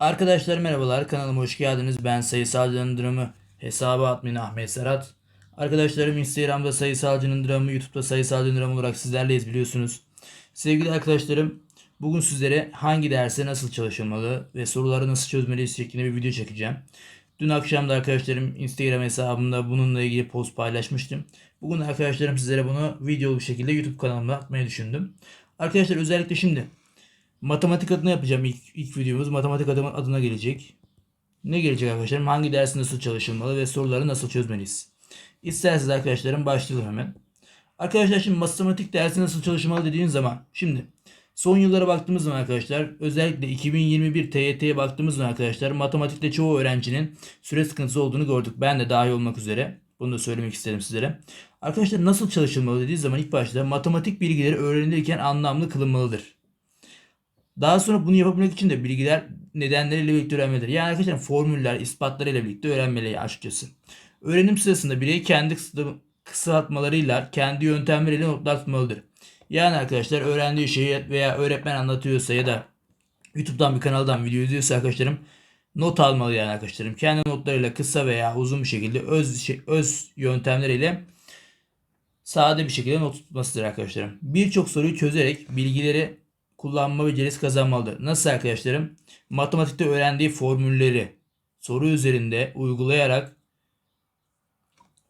Arkadaşlar merhabalar kanalıma hoş geldiniz. Ben sayısalcının dramı hesabı admini Ahmet Serhat. Arkadaşlarım Instagram'da sayısalcının dramı, YouTube'da sayısalcının dramı olarak sizlerleyiz biliyorsunuz. Sevgili arkadaşlarım bugün sizlere hangi derse nasıl çalışılmalı ve soruları nasıl çözmeliyiz şeklinde bir video çekeceğim. Dün akşam da arkadaşlarım Instagram hesabımda bununla ilgili post paylaşmıştım. Bugün arkadaşlarım sizlere bunu videolu bir şekilde YouTube kanalımda atmayı düşündüm. Arkadaşlar özellikle şimdi Matematik adına yapacağım ilk, ilk videomuz. Matematik adına, adına gelecek. Ne gelecek arkadaşlarım? Hangi dersi nasıl çalışılmalı ve soruları nasıl çözmeliyiz? İsterseniz arkadaşlarım başlayalım hemen. Arkadaşlar şimdi matematik dersi nasıl çalışılmalı dediğiniz zaman şimdi son yıllara baktığımız zaman arkadaşlar özellikle 2021 TYT'ye baktığımız zaman arkadaşlar matematikte çoğu öğrencinin süre sıkıntısı olduğunu gördük. Ben de dahil olmak üzere. Bunu da söylemek isterim sizlere. Arkadaşlar nasıl çalışılmalı dediği zaman ilk başta matematik bilgileri öğrenilirken anlamlı kılınmalıdır. Daha sonra bunu yapabilmek için de bilgiler nedenleriyle birlikte öğrenmelidir. Yani arkadaşlar formüller, ispatlarıyla birlikte öğrenmeli açıkçası. Öğrenim sırasında birey kendi kısaltmalarıyla, kendi yöntemleriyle notlar tutmalıdır. Yani arkadaşlar öğrendiği şeyi veya öğretmen anlatıyorsa ya da YouTube'dan bir kanaldan video izliyorsa arkadaşlarım not almalı yani arkadaşlarım. Kendi notlarıyla kısa veya uzun bir şekilde öz şey- öz yöntemleriyle sade bir şekilde not tutmasıdır arkadaşlarım. Birçok soruyu çözerek bilgileri kullanma becerisi kazanmalıdır. Nasıl arkadaşlarım? Matematikte öğrendiği formülleri soru üzerinde uygulayarak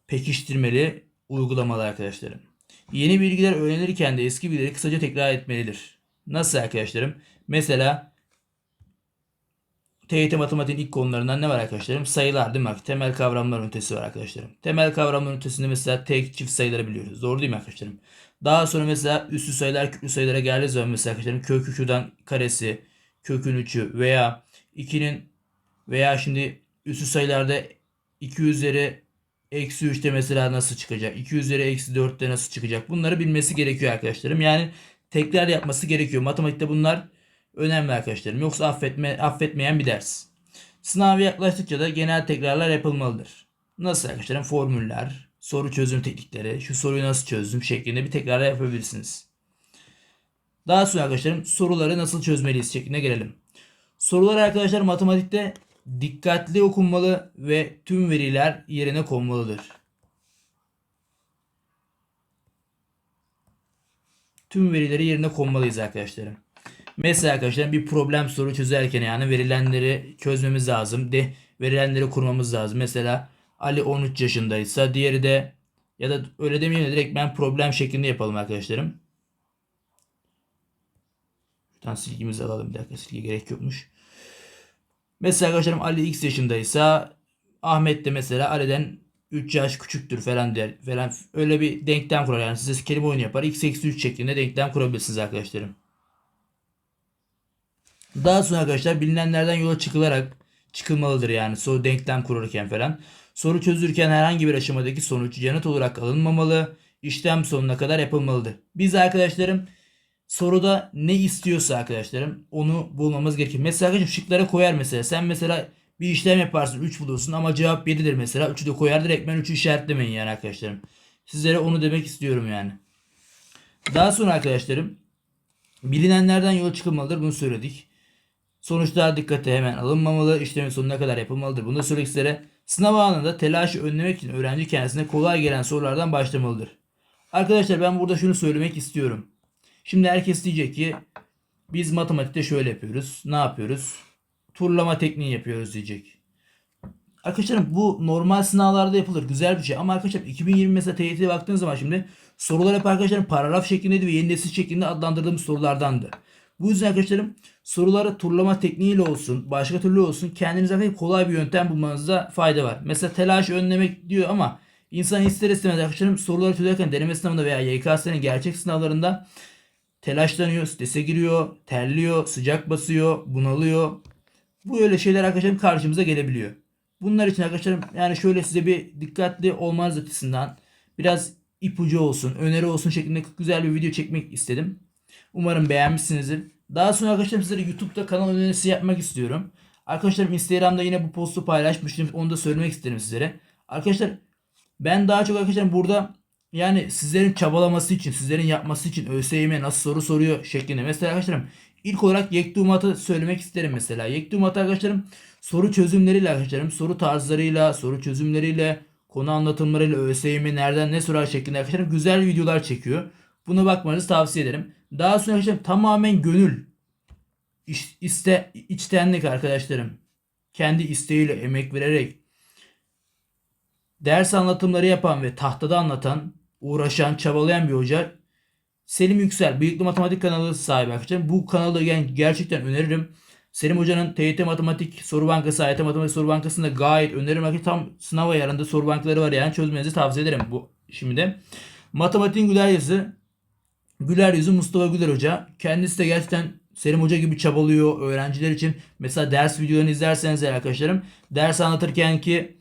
pekiştirmeli, uygulamalı arkadaşlarım. Yeni bilgiler öğrenirken de eski bilgileri kısaca tekrar etmelidir. Nasıl arkadaşlarım? Mesela TYT matematiğin ilk konularından ne var arkadaşlarım? Sayılar değil mi? Temel kavramlar ünitesi var arkadaşlarım. Temel kavramlar ünitesinde mesela tek çift sayıları biliyoruz. Doğru değil mi arkadaşlarım? Daha sonra mesela üslü sayılar kütlü sayılara geldiği zaman mesela arkadaşlarım kök 3'den karesi, kökün 3'ü veya 2'nin veya şimdi üslü sayılarda 2 üzeri eksi 3'te mesela nasıl çıkacak? 2 üzeri eksi 4'te nasıl çıkacak? Bunları bilmesi gerekiyor arkadaşlarım. Yani tekrar yapması gerekiyor. Matematikte bunlar önemli arkadaşlarım. Yoksa affetme, affetmeyen bir ders. Sınava yaklaştıkça da genel tekrarlar yapılmalıdır. Nasıl arkadaşlarım? Formüller, soru çözüm teknikleri, şu soruyu nasıl çözdüm şeklinde bir tekrar yapabilirsiniz. Daha sonra arkadaşlarım soruları nasıl çözmeliyiz şeklinde gelelim. Sorular arkadaşlar matematikte dikkatli okunmalı ve tüm veriler yerine konmalıdır. Tüm verileri yerine konmalıyız arkadaşlarım. Mesela arkadaşlar bir problem soru çözerken yani verilenleri çözmemiz lazım. De verilenleri kurmamız lazım. Mesela Ali 13 yaşındaysa diğeri de ya da öyle demeyelim de direkt ben problem şeklinde yapalım arkadaşlarım. Şuradan silgimizi alalım. Bir dakika silgi gerek yokmuş. Mesela arkadaşlarım Ali X yaşındaysa Ahmet de mesela Ali'den 3 yaş küçüktür falan der falan öyle bir denklem kurar yani size kelime oyunu yapar. X eksi 3 şeklinde denklem kurabilirsiniz arkadaşlarım. Daha sonra arkadaşlar bilinenlerden yola çıkılarak çıkılmalıdır yani soru denklem kurarken falan. Soru çözülürken herhangi bir aşamadaki sonuç yanıt olarak alınmamalı. işlem sonuna kadar yapılmalıdır. Biz arkadaşlarım soruda ne istiyorsa arkadaşlarım onu bulmamız gerekir. Mesela arkadaşım şıklara koyar mesela. Sen mesela bir işlem yaparsın 3 bulursun ama cevap 7'dir mesela. 3'ü de koyar direkt ben 3'ü işaretlemeyin yani arkadaşlarım. Sizlere onu demek istiyorum yani. Daha sonra arkadaşlarım bilinenlerden yola çıkılmalıdır. Bunu söyledik. Sonuçlar dikkate hemen alınmamalı. işlemin sonuna kadar yapılmalıdır. Bunu da söylemek üzere sınav anında telaşı önlemek için öğrenci kendisine kolay gelen sorulardan başlamalıdır. Arkadaşlar ben burada şunu söylemek istiyorum. Şimdi herkes diyecek ki biz matematikte şöyle yapıyoruz. Ne yapıyoruz? Turlama tekniği yapıyoruz diyecek. Arkadaşlarım bu normal sınavlarda yapılır. Güzel bir şey. Ama arkadaşlar 2020 mesela TYT'ye baktığınız zaman şimdi sorular hep arkadaşlarım paragraf şeklindeydi ve yeni nesil şeklinde adlandırdığımız sorulardandı. Bu yüzden arkadaşlarım soruları turlama tekniğiyle olsun, başka türlü olsun kendinize hep kolay bir yöntem bulmanızda fayda var. Mesela telaş önlemek diyor ama insan ister istemez arkadaşlarım soruları çözerken deneme sınavında veya YKS'nin gerçek sınavlarında telaşlanıyor, strese giriyor, terliyor, sıcak basıyor, bunalıyor. Bu öyle şeyler arkadaşlarım karşımıza gelebiliyor. Bunlar için arkadaşlarım yani şöyle size bir dikkatli olmanız açısından biraz ipucu olsun, öneri olsun şeklinde güzel bir video çekmek istedim. Umarım beğenmişsinizdir. Daha sonra arkadaşlar sizlere YouTube'da kanal önerisi yapmak istiyorum. Arkadaşlarım Instagram'da yine bu postu paylaşmıştım. Onu da söylemek isterim sizlere. Arkadaşlar ben daha çok arkadaşlar burada yani sizlerin çabalaması için, sizlerin yapması için ÖSYM nasıl soru soruyor şeklinde. Mesela arkadaşlarım İlk olarak Yektumat'ı söylemek isterim mesela. Yektumat arkadaşlarım soru çözümleriyle arkadaşlarım, soru tarzlarıyla, soru çözümleriyle, konu anlatımlarıyla ÖSYM nereden ne sorar şeklinde arkadaşlarım güzel videolar çekiyor. Buna bakmanızı tavsiye ederim. Daha sonra arkadaşlarım tamamen gönül, iste, içtenlik arkadaşlarım. Kendi isteğiyle emek vererek ders anlatımları yapan ve tahtada anlatan, uğraşan, çabalayan bir hoca Selim Yüksel, Bıyıklı Matematik kanalı sahibi arkadaşlar. Bu kanalı yani gerçekten öneririm. Selim Hoca'nın TYT Matematik Soru Bankası, AYT Matematik Soru Bankası'nda gayet öneririm. Arkadaşlar tam sınav ayarında soru bankaları var yani çözmenizi tavsiye ederim bu şimdi de. Matematiğin güler yüzü, güler yüzü Mustafa Güler Hoca. Kendisi de gerçekten Selim Hoca gibi çabalıyor öğrenciler için. Mesela ders videolarını izlerseniz arkadaşlarım ders anlatırken ki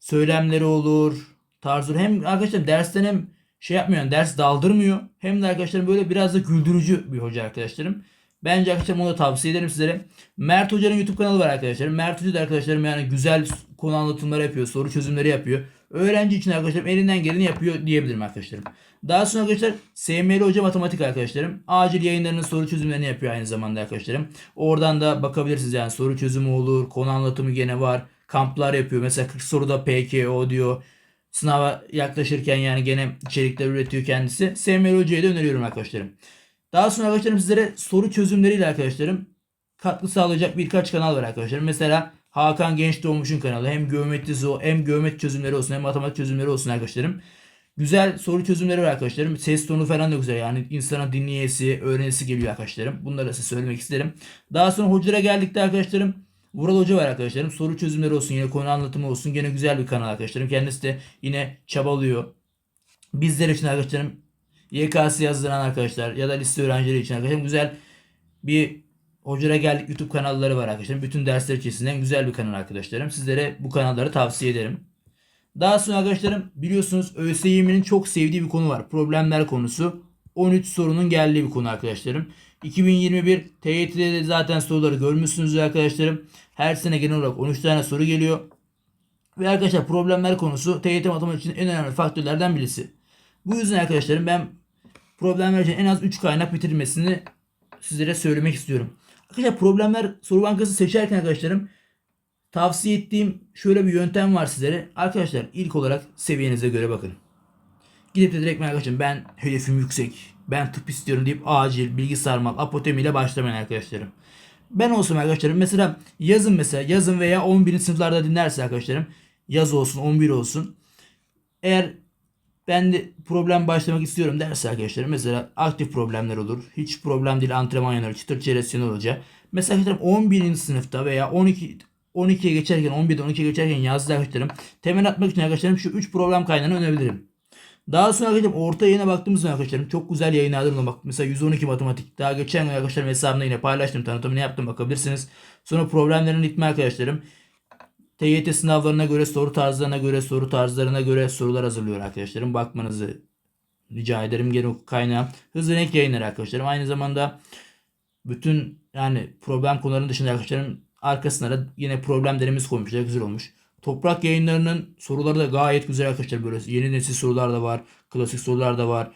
söylemleri olur, tarzı hem arkadaşlar dersten hem şey yapmıyor ders daldırmıyor hem de arkadaşlarım böyle biraz da güldürücü bir hoca arkadaşlarım. Bence arkadaşlarım onu tavsiye ederim sizlere. Mert Hoca'nın YouTube kanalı var arkadaşlarım. Mert Hoca da arkadaşlarım yani güzel konu anlatımları yapıyor, soru çözümleri yapıyor. Öğrenci için arkadaşlarım elinden geleni yapıyor diyebilirim arkadaşlarım. Daha sonra arkadaşlar SML Hoca Matematik arkadaşlarım. Acil yayınlarının soru çözümlerini yapıyor aynı zamanda arkadaşlarım. Oradan da bakabilirsiniz yani soru çözümü olur, konu anlatımı gene var. Kamplar yapıyor. Mesela 40 soruda PKO diyor. Sınava yaklaşırken yani gene içerikler üretiyor kendisi. SML Hoca'yı da öneriyorum arkadaşlarım. Daha sonra arkadaşlarım sizlere soru çözümleriyle arkadaşlarım katkı sağlayacak birkaç kanal var arkadaşlarım. Mesela Hakan Genç Doğmuş'un kanalı. Hem geometrisi o hem geometri çözümleri olsun hem matematik çözümleri olsun arkadaşlarım. Güzel soru çözümleri var arkadaşlarım. Ses tonu falan da güzel. Yani insana dinleyesi, öğrenisi geliyor arkadaşlarım. Bunları size söylemek isterim. Daha sonra hocalara geldikte arkadaşlarım Vural Hoca var arkadaşlarım. Soru çözümleri olsun yine konu anlatımı olsun. Gene güzel bir kanal arkadaşlarım. Kendisi de yine çabalıyor. Bizler için arkadaşlarım YKS yazdıran arkadaşlar ya da lise öğrencileri için arkadaşlarım güzel bir Hocalara geldik YouTube kanalları var arkadaşlarım. Bütün dersler içerisinden güzel bir kanal arkadaşlarım. Sizlere bu kanalları tavsiye ederim. Daha sonra arkadaşlarım biliyorsunuz ÖSYM'nin çok sevdiği bir konu var. Problemler konusu. 13 sorunun geldiği bir konu arkadaşlarım. 2021 TYT'de de zaten soruları görmüşsünüz arkadaşlarım. Her sene genel olarak 13 tane soru geliyor. Ve arkadaşlar problemler konusu TYT matematik için en önemli faktörlerden birisi. Bu yüzden arkadaşlarım ben problemler için en az 3 kaynak bitirmesini sizlere söylemek istiyorum. Arkadaşlar problemler soru bankası seçerken arkadaşlarım tavsiye ettiğim şöyle bir yöntem var sizlere. Arkadaşlar ilk olarak seviyenize göre bakın. Gidip de direkt arkadaşlar ben hedefim yüksek. Ben tıp istiyorum deyip acil bilgi sarmal apotemi ile başlamayın arkadaşlarım. Ben olsam arkadaşlarım mesela yazın mesela yazın veya 11. sınıflarda dinlerse arkadaşlarım yaz olsun 11 olsun. Eğer ben de problem başlamak istiyorum derse arkadaşlarım mesela aktif problemler olur. Hiç problem değil antrenman yanarı çıtır çerezyen olacak. Mesela arkadaşlarım 11. sınıfta veya 12 12'ye geçerken 11'den 12'ye geçerken yazdı arkadaşlarım. Temel atmak için arkadaşlarım şu 3 program kaynağını önebilirim. Daha sonra arkadaşlarım orta yayına baktığımız zaman arkadaşlarım çok güzel yayınlardır bak. Mesela 112 matematik. Daha geçen gün arkadaşlarım hesabımda yine paylaştım. Tanıtımını yaptım bakabilirsiniz. Sonra problemlerin ritmi arkadaşlarım. TYT sınavlarına göre soru tarzlarına göre soru tarzlarına göre sorular hazırlıyor arkadaşlarım. Bakmanızı rica ederim. Gene kaynağı. Hızlı renk yayınları arkadaşlarım. Aynı zamanda bütün yani problem konularının dışında arkadaşlarım arkasına da yine problemlerimiz koymuşlar. Güzel olmuş. Toprak yayınlarının soruları da gayet güzel arkadaşlar. Böyle yeni nesil sorular da var. Klasik sorular da var.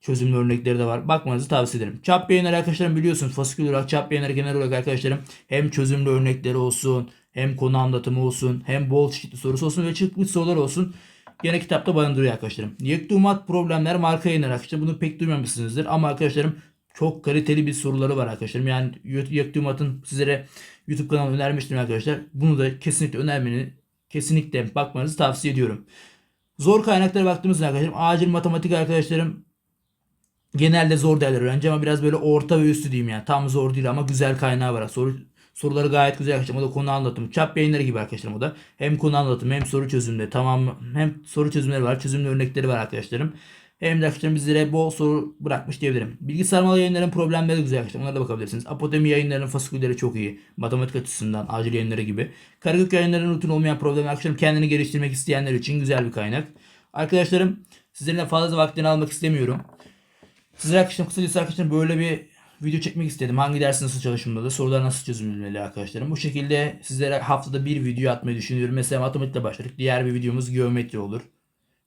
Çözümlü örnekleri de var. Bakmanızı tavsiye ederim. Çap yayınları arkadaşlarım biliyorsunuz. Fasikül olarak çap yayınları genel olarak arkadaşlarım hem çözümlü örnekleri olsun. Hem konu anlatımı olsun. Hem bol çeşitli sorusu olsun. Ve çıkmış sorular olsun. Gene kitapta barındırıyor arkadaşlarım. Yektumat problemler marka yayınları arkadaşlar. Bunu pek duymamışsınızdır. Ama arkadaşlarım çok kaliteli bir soruları var arkadaşlarım. Yani Yektumat'ın sizlere YouTube kanalını önermiştim arkadaşlar. Bunu da kesinlikle önermeni kesinlikle bakmanızı tavsiye ediyorum. Zor kaynaklara baktığımızda arkadaşlarım acil matematik arkadaşlarım genelde zor derler öğrenci ama biraz böyle orta ve üstü diyeyim yani. Tam zor değil ama güzel kaynağı var. Soru soruları gayet güzel arkadaşlar. O da konu anlatımı. Çap yayınları gibi arkadaşlarım o da. Hem konu anlatımı hem soru çözümleri. Tamam hem soru çözümleri var. Çözümlü örnekleri var arkadaşlarım. Hem de arkadaşlar bizlere bol soru bırakmış diyebilirim. Bilgi sarmalı yayınların problemleri güzel arkadaşlar. Onlara da bakabilirsiniz. Apotemi yayınlarının fasikülleri çok iyi. Matematik açısından acil yayınları gibi. Karagök yayınlarının rutin olmayan problemler arkadaşlarım kendini geliştirmek isteyenler için güzel bir kaynak. Arkadaşlarım sizlerin fazla vaktini almak istemiyorum. Sizlere arkadaşlarım kısacası arkadaşlarım böyle bir video çekmek istedim. Hangi ders nasıl çalışılmalı, sorular nasıl çözülmeli arkadaşlarım. Bu şekilde sizlere haftada bir video atmayı düşünüyorum. Mesela matematikle başladık. Diğer bir videomuz geometri olur.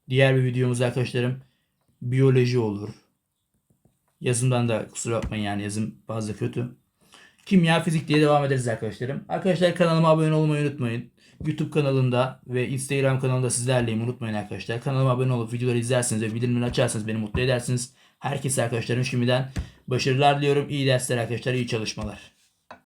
Diğer bir videomuz arkadaşlarım biyoloji olur. Yazımdan da kusura bakmayın yani yazım fazla kötü. kimya, fizik diye devam ederiz arkadaşlarım. Arkadaşlar kanalıma abone olmayı unutmayın. YouTube kanalında ve Instagram kanalında sizlerleyim unutmayın arkadaşlar. Kanalıma abone olup videoları izlerseniz ve bildirimleri açarsanız beni mutlu edersiniz. Herkese arkadaşlarım şimdiden başarılar diliyorum. İyi dersler arkadaşlar, iyi çalışmalar.